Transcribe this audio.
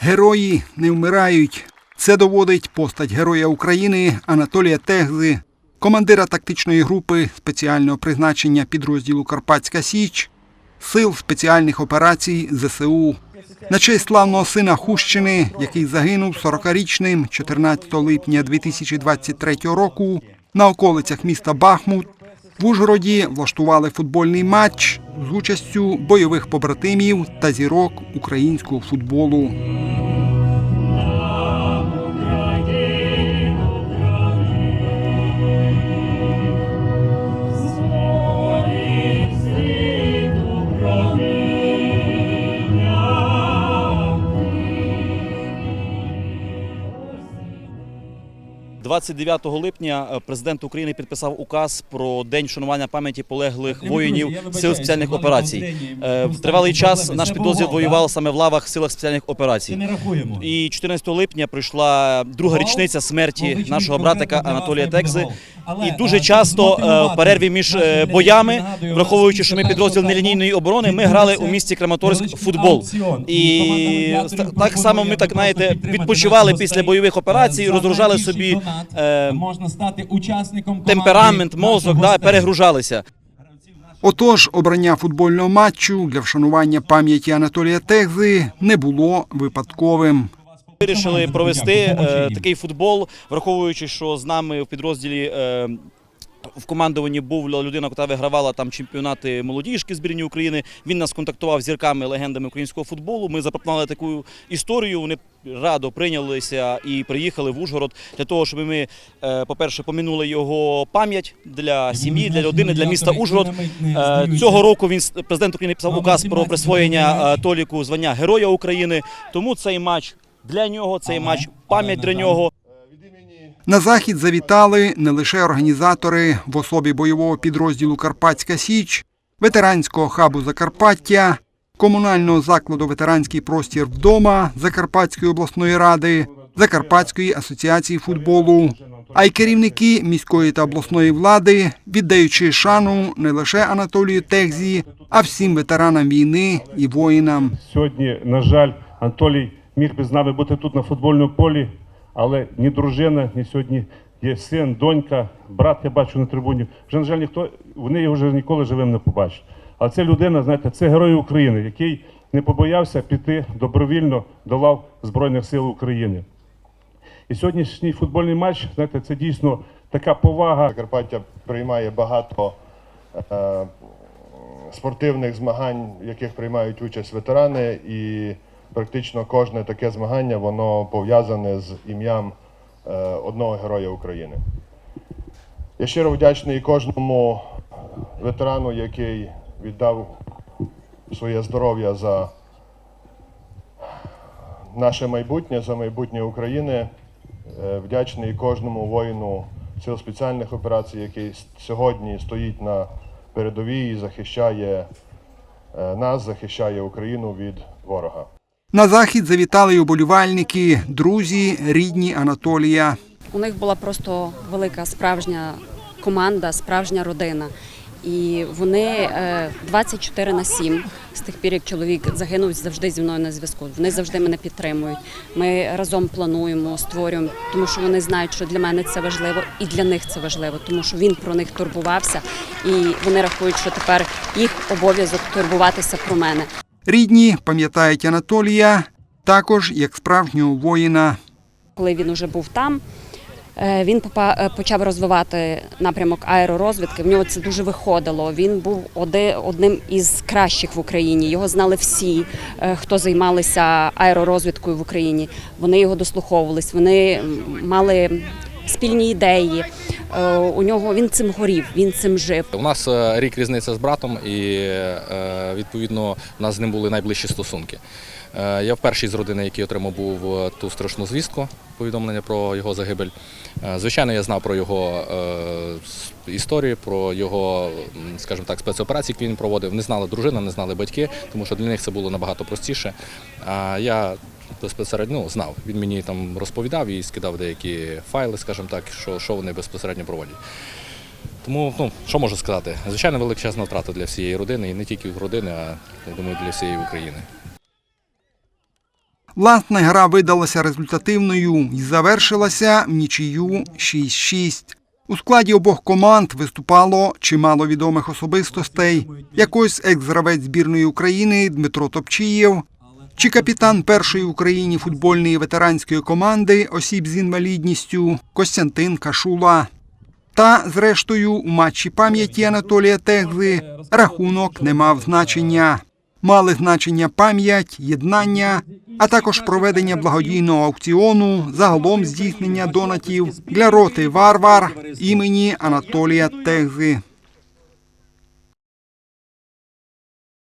Герої не вмирають. Це доводить постать Героя України Анатолія Тегзи, командира тактичної групи спеціального призначення підрозділу Карпатська Січ, сил спеціальних операцій ЗСУ. На честь славного сина Хущини, який загинув 40-річним 14 липня 2023 року на околицях міста Бахмут, в Ужгороді влаштували футбольний матч з участю бойових побратимів та зірок українського футболу. – 29 липня е, президент України підписав указ про день вшанування пам'яті полеглих воїнів сил спеціальних операцій. Е, В тривалий час наш підрозділ воював саме в лавах силах спеціальних операцій. І 14 липня прийшла друга річниця смерті нашого братика Анатолія Текзи. І дуже часто е, в перерві між е, боями, враховуючи, що ми підрозділ нелінійної оборони, ми грали у місті Краматорськ футбол. І так само ми так знаєте відпочивали після бойових операцій, розгружали собі е, можна стати учасником темперамент, мозок, да, перегружалися. Отож, обрання футбольного матчу для вшанування пам'яті Анатолія Тегзи не було випадковим. Вирішили провести е, такий футбол, враховуючи, що з нами в підрозділі. Е, в командуванні був людина, яка вигравала там чемпіонати молодіжки збірні України. Він нас контактував з зірками, легендами українського футболу. Ми запропонували таку історію. Вони радо прийнялися і приїхали в Ужгород для того, щоб ми, е, по-перше, помінули його пам'ять для сім'ї, для родини, для міста Ужгород. Цього року він президент України писав указ про присвоєння Толіку звання Героя України. Тому цей матч для нього, цей матч пам'ять для нього. На захід завітали не лише організатори в особі бойового підрозділу Карпатська Січ, ветеранського хабу Закарпаття, комунального закладу Ветеранський простір вдома Закарпатської обласної ради, Закарпатської асоціації футболу, а й керівники міської та обласної влади, віддаючи шану не лише Анатолію Тегзі, а всім ветеранам війни і воїнам. Сьогодні, на жаль, Анатолій міг би з нами бути тут на футбольному полі, але ні дружина, ні сьогодні є син, донька, брат, я бачу на трибуні. Вже, на жаль, ніхто, вони його вже ніколи живим не побачать. Але це людина, знаєте, це герой України, який не побоявся піти добровільно до лав Збройних сил України. І сьогоднішній футбольний матч, знаєте, це дійсно така повага Закарпаття приймає багато е, спортивних змагань, в яких приймають участь ветерани, і практично кожне таке змагання воно пов'язане з ім'ям е, одного героя України. Я щиро вдячний кожному ветерану, який віддав своє здоров'я за наше майбутнє, за майбутнє України. Е, Вдячний кожному воїну сил спеціальних операцій, який сьогодні стоїть на передовій і захищає е, нас, захищає Україну від ворога. На захід завітали й уболівальники, друзі, рідні Анатолія. У них була просто велика справжня команда, справжня родина. І вони е, 24 на 7, з тих пір, як чоловік загинув, завжди зі мною на зв'язку. Вони завжди мене підтримують. Ми разом плануємо, створюємо, тому що вони знають, що для мене це важливо, і для них це важливо, тому що він про них турбувався, і вони рахують, що тепер їх обов'язок турбуватися про мене. Рідні пам'ятають Анатолія також як справжнього воїна. Коли він уже був там, е, він е, почав розвивати напрямок аеророзвідки. В нього це дуже виходило. Він був одним із кращих в Україні. Його знали всі, е, хто займалися аеророзвідкою в Україні. Вони його дослуховувались, вони мали спільні ідеї. Е, У нього він цим горів, він цим жив. У нас е, рік різниця з братом, і е, відповідно у нас з ним були найближчі стосунки. Я в першій з родини, який отримав був ту страшну звістку, повідомлення про його загибель. Звичайно, я знав про його історію, про його, скажімо так, спецоперації, які він проводив. Не знала дружина, не знали батьки, тому що для них це було набагато простіше. А я безпосередньо ну, знав. Він мені там розповідав і скидав деякі файли, скажімо так, що, що вони безпосередньо проводять. Тому, ну, що можу сказати? Звичайно, величезна втрата для всієї родини, і не тільки родини, а я думаю, для всієї України. Власне, гра видалася результативною і завершилася в нічию 6-6. У складі обох команд виступало чимало відомих особистостей. Якось екс-гравець збірної України Дмитро Топчієв, чи капітан першої в Україні футбольної ветеранської команди осіб з інвалідністю Костянтин Кашула. Та, зрештою, у матчі пам'яті Анатолія Тегзи рахунок не мав значення. Мали значення пам'ять, єднання, а також проведення благодійного аукціону, загалом здійснення донатів для роти Варвар імені Анатолія Тегзи.